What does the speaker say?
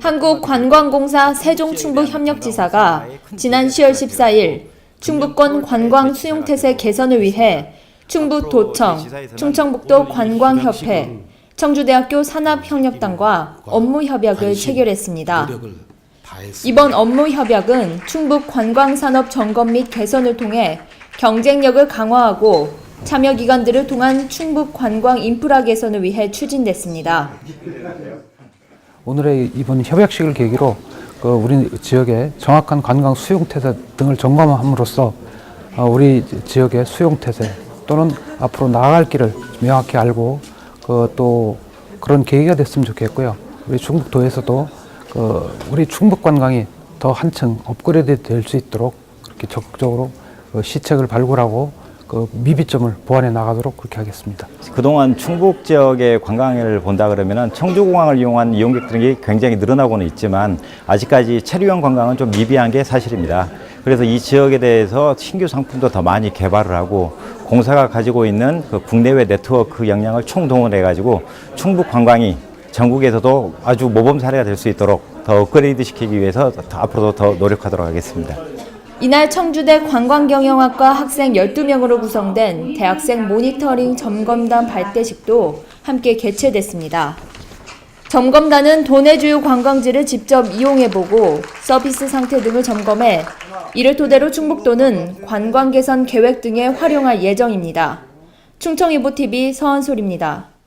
한국관광공사 세종충북협력지사가 지난 10월 14일 충북권 관광 수용태세 개선을 위해 충북도청, 충청북도 관광협회, 청주대학교 산업협력단과 업무협약을 체결했습니다. 이번 업무협약은 충북 관광산업 점검 및 개선을 통해 경쟁력을 강화하고 참여 기관들을 통한 충북 관광 인프라 개선을 위해 추진됐습니다. 오늘의 이번 협약식을 계기로 그 우리 지역의 정확한 관광 수용 태세 등을 점검함으로써 어, 우리 지역의 수용 태세 또는 앞으로 나아갈 길을 명확히 알고 그 또 그런 계기가 됐으면 좋겠고요. 우리 충북도에서도 그 우리 충북 관광이 더 한층 업그레이드 될 수 있도록 그렇게 적극적으로 그 시책을 발굴하고 그 미비점을 보완해 나가도록 그렇게 하겠습니다. 그동안 충북 지역의 관광을 본다 그러면은 청주공항을 이용한 이용객들이 굉장히 늘어나고는 있지만 아직까지 체류형 관광은 좀 미비한 게 사실입니다. 그래서 이 지역에 대해서 신규 상품도 더 많이 개발을 하고 공사가 가지고 있는 그 국내외 네트워크 역량을 총동원해 가지고 충북 관광이 전국에서도 아주 모범 사례가 될 수 있도록 더 업그레이드 시키기 위해서 더 앞으로도 더 노력하도록 하겠습니다. 이날 청주대 관광경영학과 학생 12명으로 구성된 대학생 모니터링 점검단 발대식도 함께 개최됐습니다. 점검단은 도내 주요 관광지를 직접 이용해보고 서비스 상태 등을 점검해 이를 토대로 충북도는 관광 개선 계획 등에 활용할 예정입니다. 충청일보TV 서한솔입니다.